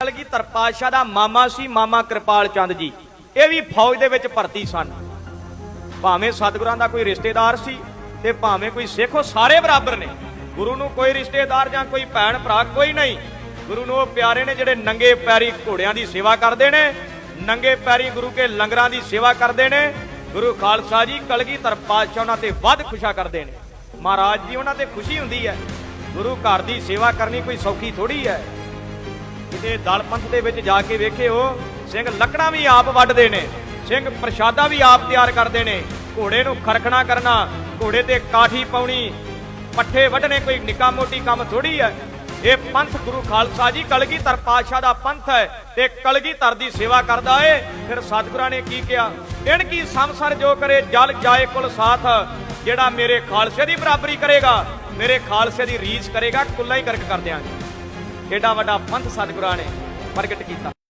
ਕਲਗੀ ਪਾਤਸ਼ਾਹ ਦਾ ਮਾਮਾ ਸੀ, ਮਾਮਾ ਕਿਰਪਾਲ ਚੰਦ ਜੀ। ਇਹ ਵੀ ਫੌਜ ਦੇ ਵਿੱਚ ਭਰਤੀ ਸਨ। ਭਾਵੇਂ ਸਤਿਗੁਰਾਂ ਦਾ ਕੋਈ ਰਿਸ਼ਤੇਦਾਰ ਸੀ ਤੇ ਭਾਵੇਂ ਕੋਈ ਸਿੱਖ, ਉਹ ਸਾਰੇ ਬਰਾਬਰ ਨੇ। ਗੁਰੂ ਨੂੰ ਕੋਈ ਰਿਸ਼ਤੇਦਾਰ ਜਾਂ ਕੋਈ ਭੈਣ ਭਰਾ ਕੋਈ ਨਹੀਂ। ਗੁਰੂ ਨੂੰ ਉਹ ਪਿਆਰੇ ਨੇ ਜਿਹੜੇ ਨੰਗੇ ਪੈਰੀ ਘੋੜਿਆਂ ਦੀ ਸੇਵਾ ਕਰਦੇ ਨੇ, ਨੰਗੇ ਪੈਰੀ ਗੁਰੂ ਕੇ ਲੰਗਰਾਂ ਦੀ ਸੇਵਾ ਕਰਦੇ ਨੇ। ਗੁਰੂ ਖਾਲਸਾ ਜੀ ਕਲਗੀ ਪਾਤਸ਼ਾਹ ਉਹਨਾਂ ਤੇ ਵੱਧ ਖੁਸ਼ਾ ਕਰਦੇ ਨੇ। ਮਹਾਰਾਜ ਜੀ ਉਹਨਾਂ ਤੇ ਖੁਸ਼ੀ ਹੁੰਦੀ ਹੈ। ਗੁਰੂ ਘਰ ਦੀ ਸੇਵਾ ਕਰਨੀ ਕੋਈ ਸੌਖੀ ਥੋੜੀ ਹੈ। ਕਿਤੇ ਦਲ ਪੰਥ ਦੇ ਵਿੱਚ ਜਾ ਕੇ ਵੇਖਿਓ, ਸਿੰਘ ਲੱਕੜਾਂ ਵੀ ਆਪ ਵੱਢਦੇ ਨੇ, ਸਿੰਘ ਪ੍ਰਸ਼ਾਦਾ ਵੀ ਆਪ ਤਿਆਰ ਕਰਦੇ ਨੇ, ਘੋੜੇ ਨੂੰ ਖਰਖਣਾ ਕਰਨਾ, ਘੋੜੇ ਤੇ ਕਾਠੀ ਪਾਉਣੀ, ਪੱਠੇ ਵੱਢਣੇ ਕੋਈ ਨਿੱਕਾ ਮੋਟੀ ਕੰਮ ਥੋੜੀ ਹੈ। ਇਹ ਪੰਥ ਗੁਰੂ ਖਾਲਸਾ ਜੀ ਕਲਗੀਧਰ ਪਾਤਸ਼ਾਹ ਦਾ ਪੰਥ ਹੈ ਤੇ ਕਲਗੀਧਰ ਦੀ ਸੇਵਾ ਕਰਦਾ ਏ। ਫਿਰ ਸਤਿਗੁਰਾਂ ਨੇ ਕੀ ਕਿਹਾ? ਇਨ ਕੀ ਸੰਸਰ ਜੋ ਕਰੇ, ਜਲ ਜਾਏ ਕੁਲ ਸਾਥ। ਜਿਹੜਾ ਮੇਰੇ ਖਾਲਸੇ ਦੀ ਬਰਾਬਰੀ ਕਰੇਗਾ, ਮੇਰੇ ਖਾਲਸੇ ਦੀ ਰੀਸ ਕਰੇਗਾ, ਕੁੱਲਾ ਹੀ ਕਰਕ ਕਰ ਦਿਆਂਗੇ। ਏਡਾ ਵੱਡਾ ਪੰਥ ਸਤਿਗੁਰਾਂ ਨੇ ਪ੍ਰਗਟ ਕੀਤਾ।